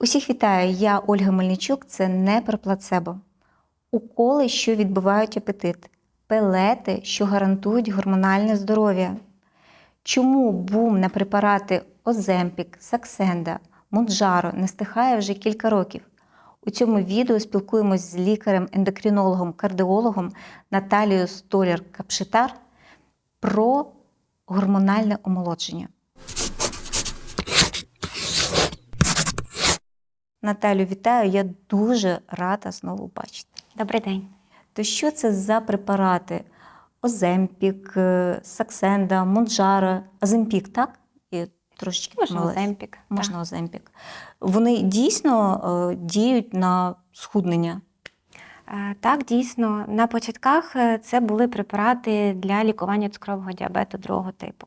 Усіх вітаю, я Ольга Мельничук. Це не про плацебо. Уколи, що відбивають апетит, пелети, що гарантують гормональне здоров'я. Чому бум на препарати Оземпік, Саксенда, Мунджаро не стихає вже кілька років? У цьому відео спілкуємось з лікарем-ендокринологом, кардіологом Наталією Столяр-Капшитар про гормональне омолодження. Наталю, вітаю! Я дуже рада знову бачити. Добрий день. То що це за препарати? Оземпік, е, Саксенда, Монджара, Аземпік, так? І трошечки Можна помилилась. Оземпік. Можна Оземпік. Вони дійсно е, діють на схуднення. Так, дійсно, на початках е, це були препарати для лікування цукрового діабету другого типу.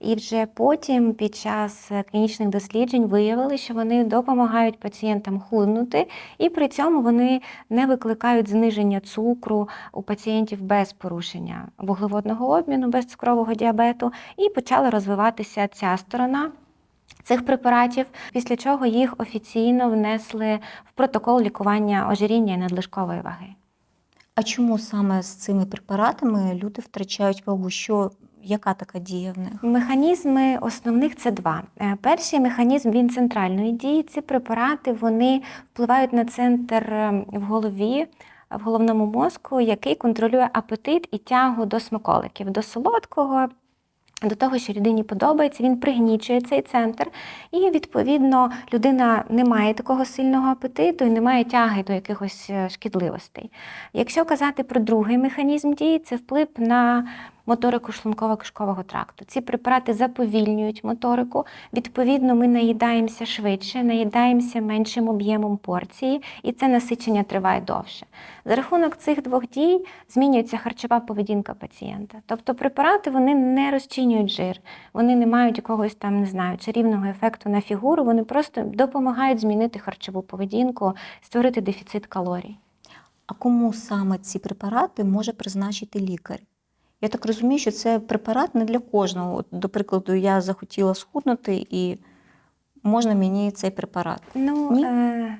І вже потім, під час е, клінічних досліджень, виявили, що вони допомагають пацієнтам худнути, і при цьому вони не викликають зниження цукру у пацієнтів без порушення вуглеводного обміну, без цукрового діабету, і почала розвиватися ця сторона. Цих препаратів, після чого їх офіційно внесли в протокол лікування ожиріння і надлишкової ваги. А чому саме з цими препаратами люди втрачають вагу? Що, яка така дія в них? Механізми основних це два. Е, Перший механізм він центральної дії. Ці препарати вони впливають на центр е, в голові. В головному мозку, який контролює апетит і тягу до смаколиків, до солодкого, до того, що людині подобається, він пригнічує цей центр, і відповідно людина не має такого сильного апетиту і не має тяги до якихось е, шкідливостей. Якщо казати про другий механізм дії, це вплив на моторику шлунково-кишкового тракту. Ці препарати заповільнюють моторику. Відповідно, ми наїдаємося швидше, наїдаємося меншим об'ємом порції, і це насичення триває довше. За рахунок цих двох дій змінюється харчова поведінка пацієнта. Тобто препарати вони не розчинюють жир, вони не мають якогось там, не знаю, чарівного ефекту на фігуру, вони просто допомагають змінити харчову поведінку, створити дефіцит калорій. А кому саме ці препарати може призначити лікар? Я так розумію, що це препарат не для кожного. От, до прикладу, я захотіла схуднути і можна мені цей препарат. Ну, Ні? е-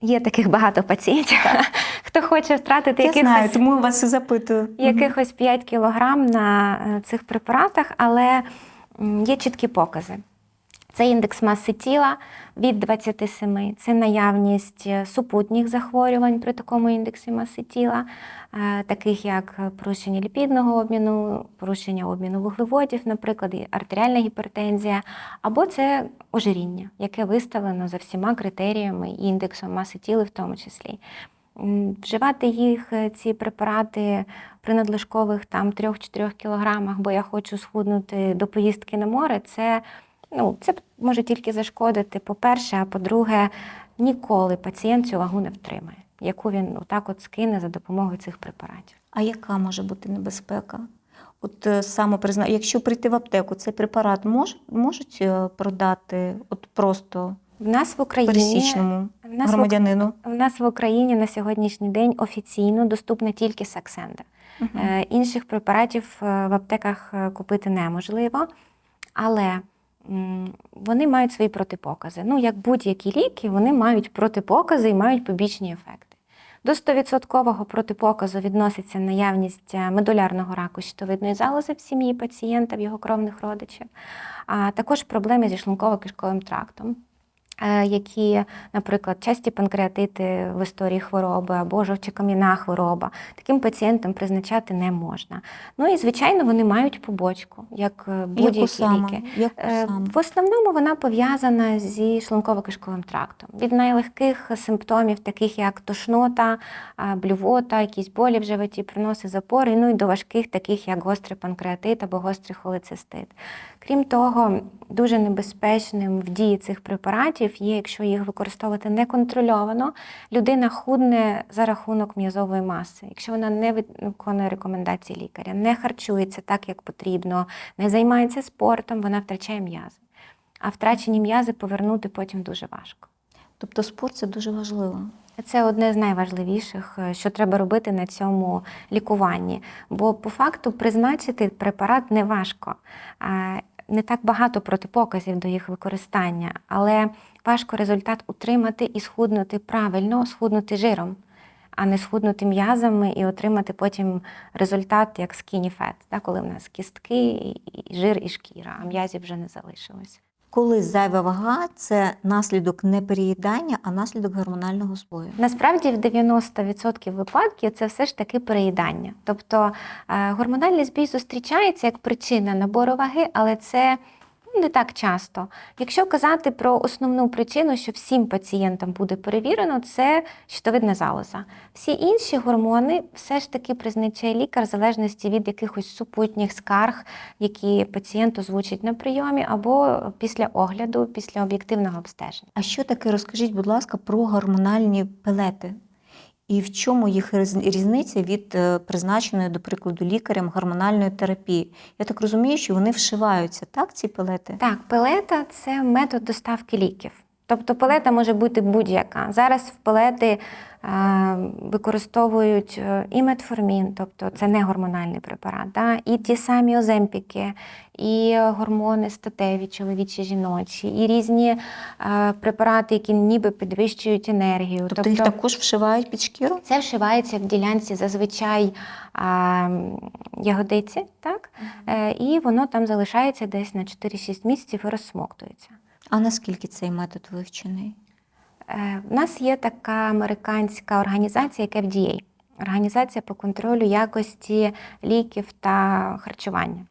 є таких багато пацієнтів, хто хоче втратити Я якихось знаю, тому вас і запитую. Якихось 5 кілограм на е, цих препаратах, але є чіткі покази. Це індекс маси тіла від 27, це наявність е, супутніх захворювань при такому індексі маси тіла, е, таких як порушення ліпідного обміну, порушення обміну вуглеводів, наприклад, артеріальна гіпертензія, або це ожиріння, яке виставлено за всіма критеріями і індексом маси тіла в тому числі. Вживати їх, е, ці препарати при надлишкових там 3-4 кілограмах, бо я хочу схуднути до поїздки на море, це, ну, це може тільки зашкодити, по-перше, а по-друге, ніколи пацієнт цю вагу не втримає, яку він отак от скине за допомогою цих препаратів. А яка може бути небезпека? От е, самопризна... якщо прийти в аптеку, цей препарат мож... можуть е, продати от просто В нас в Україні пересічному в нас громадянину? В нас в Україні на сьогоднішній день офіційно доступна тільки Саксенда. Е, Інших препаратів в аптеках купити неможливо, але вони мають свої протипокази. Ну, як будь-які ліки, вони мають протипокази і мають побічні ефекти. До 100% протипоказу відноситься наявність е, медулярного раку щитовидної залози в сім'ї пацієнта, в його кровних родичів, а також проблеми зі шлунково-кишковим трактом е, які, наприклад, часті панкреатити в історії хвороби або жовчокам'яна хвороба, таким пацієнтам призначати не можна. Ну і звичайно, вони мають побочку, як е, будь-які ліки. Яку Е, саме? В основному вона пов'язана зі шлунково-кишковим трактом. Від найлегких симптомів, таких як тошнота, блювота, якісь болі в животі, приноси запори, ну і до важких, таких як гострий панкреатит або гострий холецистит. Крім того, дуже небезпечним в дії цих препаратів є, якщо їх використовувати неконтрольовано, людина худне за рахунок м'язової маси. Якщо вона не виконує рекомендації лікаря, не харчується так, як потрібно, не займається спортом, вона втрачає м'язи. А втрачені м'язи повернути потім дуже важко. Тобто спорт це дуже важливо. Це одне з найважливіших, е, що треба робити на цьому лікуванні. Бо по факту призначити препарат не важко. Не так багато протипоказів до їх використання, але важко результат утримати і схуднути правильно, схуднути жиром, а не схуднути м'язами і отримати потім результат як fat, коли в нас кістки, і жир і шкіра, а м'язів вже не залишилось. Коли зайва вага це наслідок не переїдання, а наслідок гормонального збою. Насправді, в 90% випадків це все ж таки переїдання. Тобто е, гормональний збій зустрічається як причина набору ваги, але це не так часто. Якщо казати про основну причину, що всім пацієнтам буде перевірено, це щитовидна залоза. Всі інші гормони все ж таки призначає лікар в залежності від якихось супутніх скарг, які пацієнт озвучить на прийомі, або після огляду, після об'єктивного обстеження. А що таке, розкажіть, будь ласка, про гормональні пелети? І в чому їх різ- різниця від е, призначеної, до прикладу, лікарем гормональної терапії? Я так розумію, що вони вшиваються, так, ці пелети? Так, пелета це метод доставки ліків. Тобто пелета може бути будь-яка. Зараз в пелети е, використовують е, і метформін, тобто це не гормональний препарат, да? і ті самі оземпіки, і гормони статеві, чоловічі, жіночі, і різні е, препарати, які ніби підвищують енергію. Тобто, їх також вшивають під шкіру? Це вшивається в ділянці зазвичай ягодиці, так? Е, і воно там залишається десь на 4-6 місяців і розсмоктується. А наскільки цей метод вивчений? Е, В нас є така американська організація, як FDA, організація по контролю якості ліків та харчування.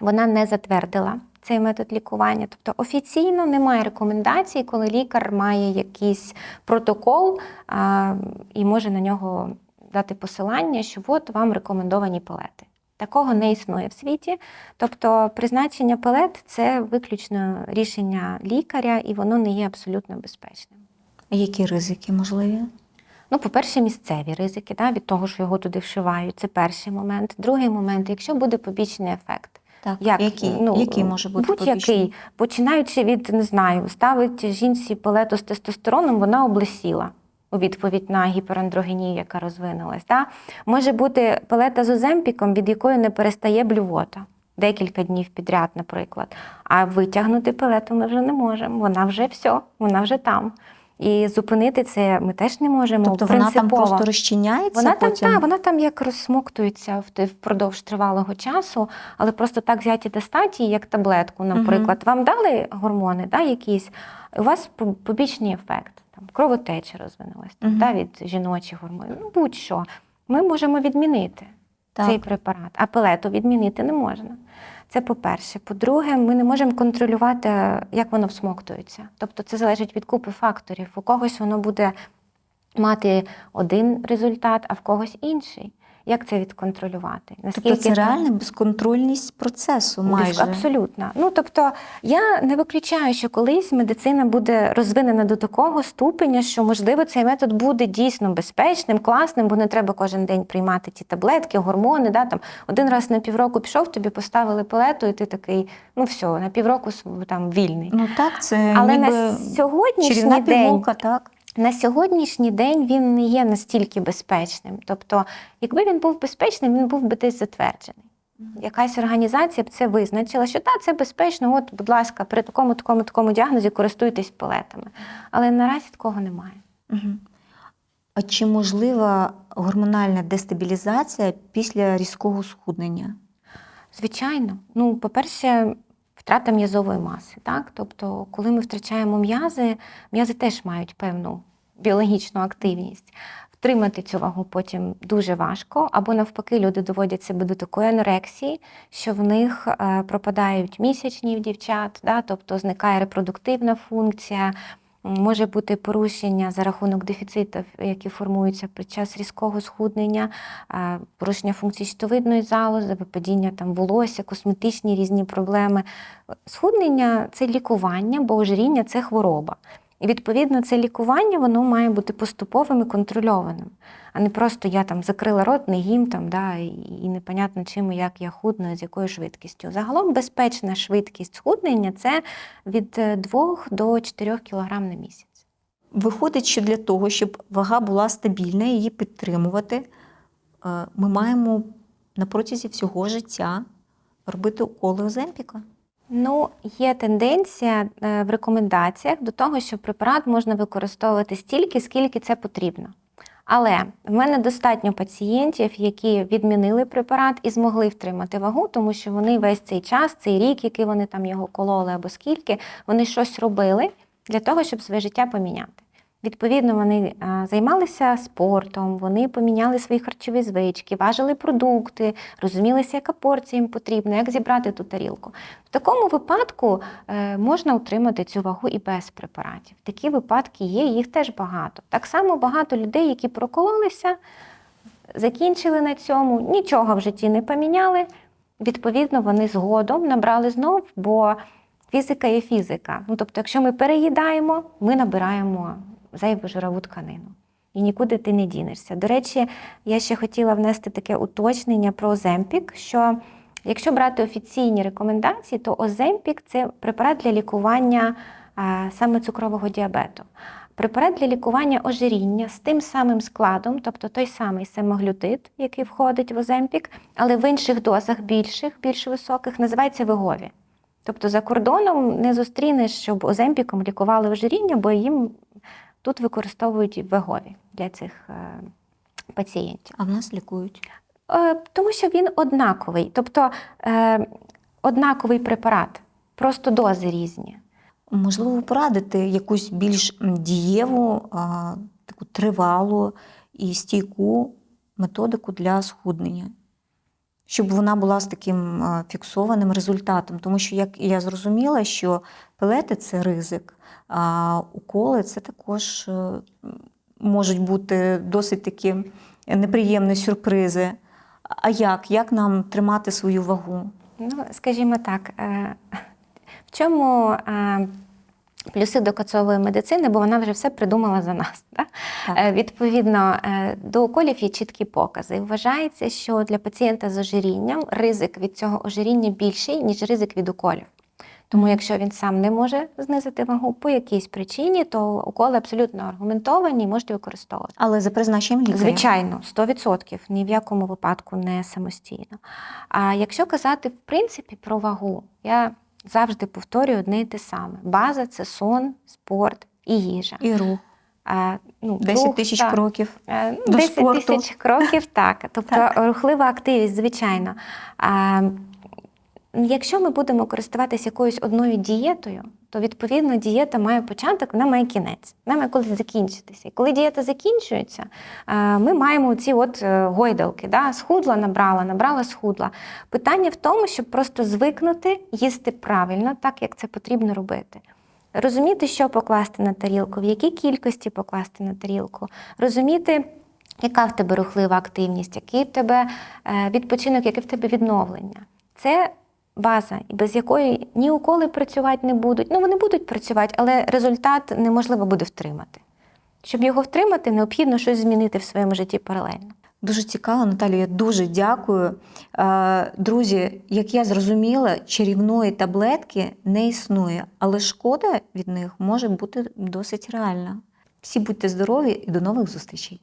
Вона не затвердила цей метод лікування. Тобто офіційно немає рекомендацій, коли лікар має якийсь протокол а, і може на нього дати посилання, що от вам рекомендовані пелети. Такого не існує в світі. Тобто призначення пелет це виключно рішення лікаря, і воно не є абсолютно безпечним. А які ризики можливі? Ну, по-перше, місцеві ризики да, від того, що його туди вшивають. Це перший момент. Другий момент, якщо буде побічний ефект. Так, Як? який? Ну, який може бути Будь-який, починаючи від, не знаю, ставить жінці пелету з тестостероном, вона облесіла у відповідь на гіперандрогенію, яка розвинулась. Да? Може бути пелета з оземпіком, від якої не перестає блювота. Декілька днів підряд, наприклад. А витягнути пелету ми вже не можемо. Вона вже все, вона вже там. І зупинити це ми теж не можемо. Тобто вона там просто розчиняється Вона там, та, вона там як розсмоктується впродовж тривалого часу, але просто так взяті до статії, як таблетку, наприклад. Вам дали гормони, да, якісь, у вас побічний ефект, там, кровотеча розвинулась угу. та, від жіночих гормонів, ну будь-що. Ми можемо відмінити Так. цей препарат, а пелету відмінити не можна. Це по-перше. По-друге, ми не можемо контролювати, як воно всмоктується. Тобто це залежить від купи факторів. У когось воно буде мати один результат, а в когось інший. Як це відконтролювати? Тобто це це- реальна безконтрольність процесу майже. Абсолютно. Ну тобто я не виключаю, що колись медицина буде розвинена до такого ступеня, що можливо цей метод буде дійсно безпечним, класним, бо не треба кожен день приймати ті таблетки, гормони. Да, там один раз на півроку пішов, тобі поставили пелету, і ти такий, ну все, на півроку там вільний. Ну так, це Але ніби на сьогоднішній день пігулка, так. На сьогоднішній день він не є настільки безпечним. Тобто, якби він був безпечним, він був би десь затверджений. Якась організація б це визначила, що так, це безпечно, от, будь ласка, при такому, такому, такому діагнозі користуйтесь пелетами. Але наразі такого немає. Угу. А чи можлива гормональна дестабілізація після різкого схуднення? Звичайно, ну, по-перше, втрата м'язової маси. Так? Тобто, коли ми втрачаємо м'язи, м'язи теж мають певну біологічну активність. Втримати цю вагу потім дуже важко, або навпаки, люди доводять себе до такої анорексії, що в них е, пропадають місячні в дівчат, да? тобто зникає репродуктивна функція. Може бути порушення за рахунок дефіцитів, які формуються під час різкого схуднення, порушення функцій щитовидної залози, випадіння там волосся, косметичні різні проблеми. Схуднення це лікування, бо ожиріння це хвороба. І відповідно це лікування воно має бути поступовим і контрольованим, а не просто я там закрила рот, не їм там, да, і, непонятно чим і як я худну, з якою швидкістю. Загалом безпечна швидкість схуднення це від 2 до 4 кг на місяць. Виходить, що для того, щоб вага була стабільна, її підтримувати, е, ми маємо на протязі всього життя робити уколи Оземпіка. Ну, є тенденція е, в рекомендаціях до того, що препарат можна використовувати стільки, скільки це потрібно. Але в мене достатньо пацієнтів, які відмінили препарат і змогли втримати вагу, тому що вони весь цей час, цей рік, який вони там його кололи або скільки, вони щось робили для того, щоб своє життя поміняти. Відповідно, вони займалися спортом, вони поміняли свої харчові звички, важили продукти, розумілися, яка порція їм потрібна, як зібрати ту тарілку. В такому випадку е, можна утримати цю вагу і без препаратів. Такі випадки є, їх теж багато. Так само багато людей, які прокололися, закінчили на цьому, нічого в житті не поміняли. Відповідно, вони згодом набрали знов, бо фізика є фізика. Ну, тобто, якщо ми переїдаємо, ми набираємо зайву жирову тканину. І нікуди ти не дінешся. До речі, я ще хотіла внести таке уточнення про Оземпік, що якщо брати офіційні рекомендації, то Оземпік це препарат для лікування саме цукрового діабету. Препарат для лікування ожиріння з тим самим складом, тобто той самий семаглютид, який входить в Оземпік, але в інших дозах більших, більш високих, називається Вегові. Тобто за кордоном не зустрінеш, щоб Оземпіком лікували ожиріння, бо їм тут використовують Вегові для цих е, пацієнтів. А в нас лікують. Е, Тому що він однаковий, тобто е, однаковий препарат, просто дози різні. Можливо, ви порадите якусь більш дієву, таку тривалу і стійку методику для схуднення, щоб вона була з таким фіксованим результатом. Тому що, як я зрозуміла, що пелети це ризик, а уколи це також е, можуть бути досить такі неприємні сюрпризи. А як? Як нам тримати свою вагу? Ну, скажімо так, е, в чому е, плюси до коцової медицини, бо вона вже все придумала за нас. Так? Так. Е, Відповідно, е, до уколів є чіткі покази. Вважається, що для пацієнта з ожирінням ризик від цього ожиріння більший, ніж ризик від уколів. Тому, якщо він сам не може знизити вагу по якійсь причині, то уколи абсолютно аргументовані і можуть використовувати. Але за призначенням лікаря. Звичайно, 100%, ні в якому випадку не самостійно. А якщо казати в принципі про вагу, я завжди повторюю одне і те саме: база це сон, спорт і їжа. І рух. А, ну, 10 рух, тисяч так. кроків. Е, ну, До 10 спорту. тисяч кроків, так. Тобто Так. рухлива активність, звичайно. А, якщо ми будемо користуватися якоюсь одною дієтою, то відповідно дієта має початок, вона має кінець, вона має колись закінчитися. І коли дієта закінчується, е, ми маємо ці от е, гойдалки, да? схудла, набрала, набрала, схудла. Питання в тому, щоб просто звикнути їсти правильно, так як це потрібно робити. Розуміти, що покласти на тарілку, в якій кількості покласти на тарілку, розуміти, яка в тебе рухлива активність, який в тебе е, відпочинок, яке в тебе відновлення. Це база, і без якої ні уколи працювати не будуть. Ну, вони будуть працювати, але результат неможливо буде втримати. Щоб його втримати, необхідно щось змінити в своєму житті паралельно. Дуже цікаво, Наталію, я дуже дякую. Друзі, як я зрозуміла, чарівної таблетки не існує, але шкода від них може бути досить реальна. Всі будьте здорові і до нових зустрічей!